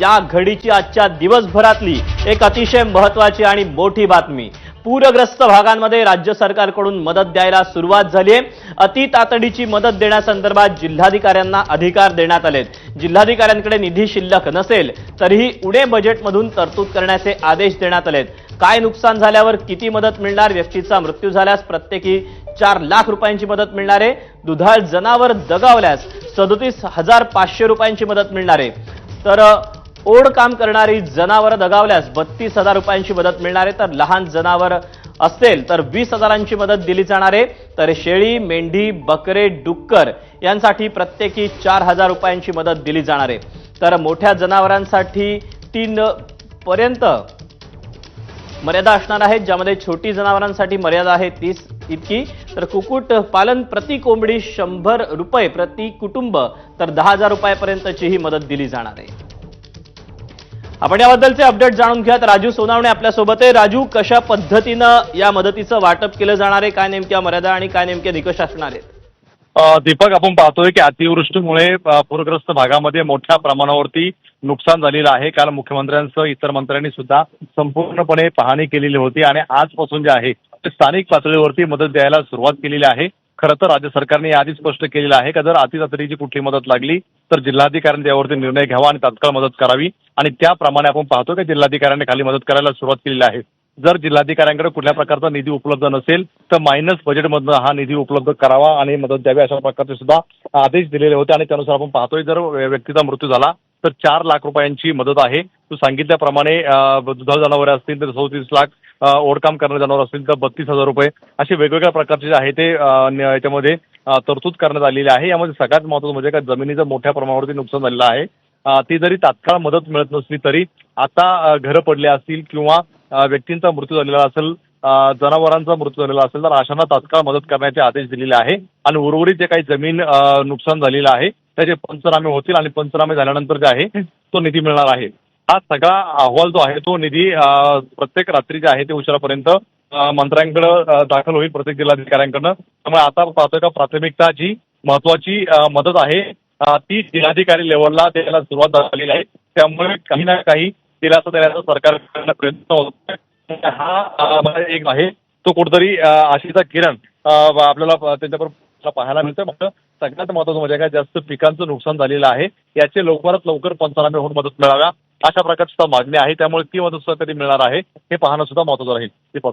या घडीची आजच्या दिवसभरातली एक अतिशय महत्वाची आणि मोठी बातमी. पूरग्रस्त भागांमध्ये राज्य सरकारकडून मदत द्यायला सुरुवात झाली आहे. अति तातडीची मदत देण्यासंदर्भात जिल्हाधिकाऱ्यांना अधिकार देण्यात आलेत. जिल्हाधिकाऱ्यांकडे निधी शिल्लक नसेल तरीही उणे बजेटमधून तरतूद करण्याचे आदेश देण्यात आलेत. काय नुकसान झाल्यावर किती मदत मिळणार? व्यक्तीचा मृत्यू झाल्यास प्रत्येकी चार लाख रुपयांची मदत मिळणार आहे. दुधाळ जनावर दगावल्यास सदोतीस हजार पाचशे रुपयांची मदत मिळणार आहे. तर ओढ काम करणारी जनावर दगावल्यास बत्तीस हजार रुपयांची मदत मिळणार. आहे तर लहान जनावर असेल तर वीस हजारांची मदत दिली जाणार. आहे तर शेळी मेंढी बकरे डुक्कर यांसाठी प्रत्येकी चार हजार रुपयांची मदत दिली जाणार. आहे तर मोठ्या जनावरांसाठी तीन पर्यंत मर्यादा असणार आहे ज्यामध्ये छोटी जनावरांसाठी मर्यादा आहे तीस इतकी. तर कुकुट पालन प्रति कोंबडी शंभर रुपये प्रति कुटुंब तर दहा हजार रुपयापर्यंतची ही मदत दिली जाणार आहे. आपण याबद्दलचे अपडेट जाणून घ्या राजू सोनावणे आपल्यासोबत आहे. राजू कशा पद्धतीनं या मदतीचं वाटप केलं जाणार आहे? काय नेमक्या मर्यादा आणि काय नेमके निकष असणार आहेत? दीपक आपण पाहतोय की अतिवृष्टीमुळे पूरग्रस्त भागामध्ये मोठ्या प्रमाणावरती नुकसान झालेलं आहे. काल मुख्यमंत्र्यांसह इतर मंत्र्यांनी सुद्धा संपूर्णपणे पाहणी केलेली होती आणि आजपासून जे आहे ते स्थानिक पातळीवरती मदत द्यायला सुरुवात केलेली आहे. खरं तर राज्य सरकारने याआधी स्पष्ट केलेलं आहे का जर अतितातडीची कुठली मदत लागली तर जिल्हाधिकाऱ्यांनी त्यावरती निर्णय घ्यावा आणि तात्काळ मदत करावी. आणि त्याप्रमाणे आपण पाहतो की जिल्हाधिकाऱ्यांनी खाली मदत करायला सुरुवात केलेली आहे. जर जिल्हाधिकाऱ्यांकडे कुठल्या प्रकारचा निधी उपलब्ध नसेल तर मायनस बजेटमधनं हा निधी उपलब्ध करावा आणि मदत द्यावी अशा प्रकारचे सुद्धा आदेश दिलेले होते. आणि त्यानुसार आपण पाहतोय जर व्यक्तीचा मृत्यू झाला तर चार लाख रुपयांची मदत आहे. तू सांगितल्याप्रमाणे दुधाळ जनावरे असतील तर चौतीस लाख ओढकाम करणारे जनावर असतील तर बत्तीस हजार रुपये. असे वेगवेगळ्या प्रकारचे जे आहे ते याच्यामध्ये तरतूद करण्यात आलेली आहे. यामध्ये सगळ्यात महत्त्वाचं म्हणजे का जमिनीचं मोठ्या प्रमाणावरती नुकसान झालेलं आहे. ती जरी तात्काळ मदत मिळत नसली तरी आता घरं पडले असतील किंवा व्यक्तींचा मृत्यू झालेला असेल जनावरांचा मृत्यू झालेला असेल तर अशांना तात्काळ मदत करण्याचे आदेश दिलेले आहे. आणि उर्वरित जे काही जमीन नुकसान झालेलं आहे त्याचे पंचनामे होतील आणि पंचनामे झाल्यानंतर जे आहे तो निधी मिळणार आहे. हा सगळा अहवाल जो आहे तो निधी प्रत्येक रात्री जे आहे ते उशिरापर्यंत मंत्र्यांकडे दाखल होईल प्रत्येक जिल्हाधिकाऱ्यांकडनं. त्यामुळे आता पाहतोय का प्राथमिकता जी महत्वाची मदत आहे ती जिल्हाधिकारी लेवलला द्यायला सुरुवात झालेली आहे. त्यामुळे काही ना काही दिलासा देण्याचा सरकारकडनं प्रयत्न होतो हा एक आहे तो कुठेतरी आशेचा किरण आपल्याला त्यांच्याबरोबर पाहायला मिळतोय. फक्त सगळ्यात महत्वाचं म्हणजे काय जास्त पिकांचं नुकसान झालेलं आहे. याचे लवकरात लवकर पंचनामे होऊन मदत मिळाव्या. अशा प्रकारची सुद्धा मागणी आहे. त्यामुळे ती मदत सुद्धा कधी मिळणार आहे हे पाहणं सुद्धा महत्वाचं राहील. दीपक.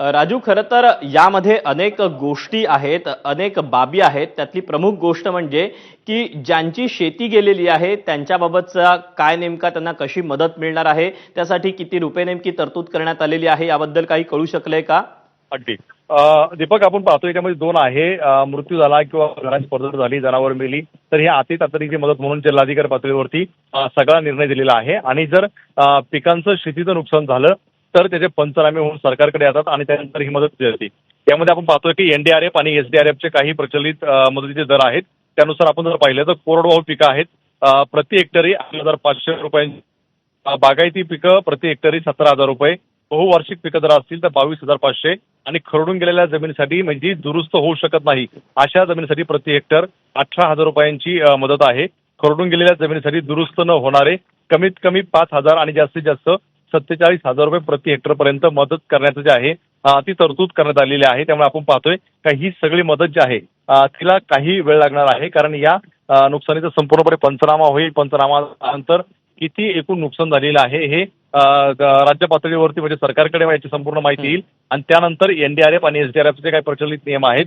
राजू खरं तर यामध्ये अनेक गोष्टी आहेत अनेक बाबी आहेत. त्यातली प्रमुख गोष्ट म्हणजे की ज्यांची शेती गेलेली आहे त्यांच्याबाबतचा काय नेमका त्यांना कशी मदत मिळणार आहे त्यासाठी किती रुपये नेमकी तरतूद करण्यात आलेली आहे याबद्दल काही कळू शकलंय का? अगदी. दीपक आपण पाहतो याच्यामध्ये दोन आहे. मृत्यू झाला किंवा घराची पद्धत झाली जनावर मेली. तर ही अति तातडीची मदत म्हणून जिल्हाधिकारी पातळीवरती सगळा निर्णय दिलेला आहे. आणि जर पिकांचं शेतीचं नुकसान झालं तर त्याचे पंचनामे होऊन सरकारकडे येतात आणि त्यानंतर ही मदत दिली जाते त्यामध्ये आपण पाहतोय की एनडीआरएफ आणि एसडीआरएफचे काही प्रचलित मदतीचे दर आहेत. त्यानुसार आपण जर पाहिलं तर कोरडवाहू पिकं आहेत. प्रति हेक्टरी आठ हजार पाचशे रुपयांची बागायती पिकं प्रति हेक्टरी सतरा हजार रुपये. बहुवार्षिक पिकं जर असतील तर बावीस हजार पाचशे. आणि खरडून गेलेल्या जमिनीसाठी म्हणजे दुरुस्त होऊ शकत नाही. अशा जमिनीसाठी प्रति हेक्टर अठरा हजार रुपयांची मदत आहे. खरडून गेलेल्या जमिनीसाठी दुरुस्त न होणारे कमीत कमी पाच हजार आणि जास्तीत जास्त सत्तेचाळीस हजार रुपये प्रति हेक्टर पर्यंत मदत करण्याचं जे आहे ती तरतूद करण्यात आलेली आहे. त्यामुळे आपण पाहतोय का ही सगळी मदत जी आहे तिला काही वेळ लागणार आहे. कारण या नुकसानीचा संपूर्णपणे पंचनामा होईल. पंचनामा नंतर किती एकूण नुकसान झालेलं आहे हे राज्य पातळीवरती म्हणजे सरकारकडे याची संपूर्ण माहिती येईल. आणि त्यानंतर एनडीआरएफ आणि एसडीआरएफचे काही प्रचलित नियम आहेत.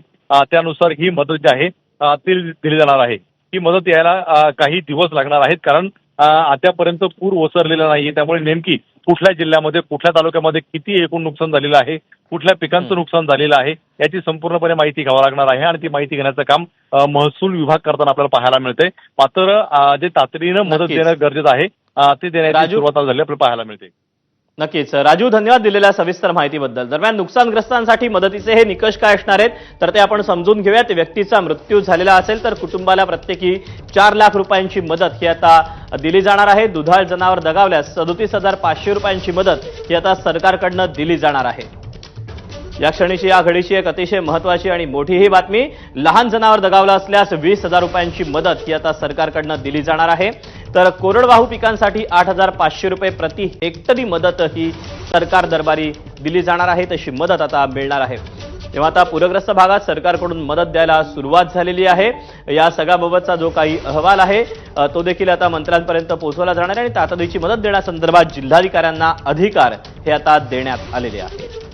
त्यानुसार ही मदत जी आहे ती दिली जाणार आहे. ही मदत यायला काही दिवस लागणार आहेत. कारण अ, अद्यापर्यंत पूर ओसरलेला नाहीये. त्यामुळे नेमकी कुठल्या जिल्ह्यामध्ये कुठल्या तालुक्यामध्ये किती एकूण नुकसान झालेलं आहे कुठल्या पिकांचं नुकसान झालेलं आहे याची संपूर्णपणे माहिती घ्यावं लागणार आहे. आणि ती माहिती घेण्याचं काम महसूल विभाग करताना आपल्याला पाहायला मिळते मात्र जे तातडीनं मदत. देणं गरजेचं आहे ते देण्याची राजू- सुरुवात झाली आपल्याला पाहायला मिळते. नक्कीच. राजू धन्यवाद दिलेल्या सविस्तर माहितीबद्दल. दरम्यान नुकसानग्रस्तांसाठी मदतीचे हे निकष काय असणार आहेत तर ते आपण समजून घेऊयात. व्यक्तीचा मृत्यू झालेला असेल तर कुटुंबाला प्रत्येकी चार लाख रुपयांची मदत ही आता दिली जाणार आहे. दुधाळ जनावर दगावल्यास सदोतीस हजार पाचशे रुपयांची मदत ही आता सरकारकडनं दिली जाणार आहे. या क्षणीची या घडीची एक अतिशय महत्वाची आणि मोठी ही बातमी. लहान जनावर दगावलं असल्यास वीस हजार रुपयांची मदत ही आता सरकारकडनं दिली जाणार आहे. तर कोरडवाहू पिकांसाठी आठ हजार पाचशे रुपये प्रति हेक्टरी मदत ही सरकार दरबारी दिली जाणार आहे. तशी मदत आता मिळणार आहे. तेव्हा आता पूरग्रस्त भागात सरकारकडून मदत द्यायला सुरुवात झालेली आहे. या सगळ्याबाबतचा जो काही अहवाल आहे तो देखील आता मंत्र्यांपर्यंत पोहोचवला जाणार आहे आणि तातडीची मदत देण्यासंदर्भात जिल्हाधिकाऱ्यांना अधिकार हे आता देण्यात आलेले आहे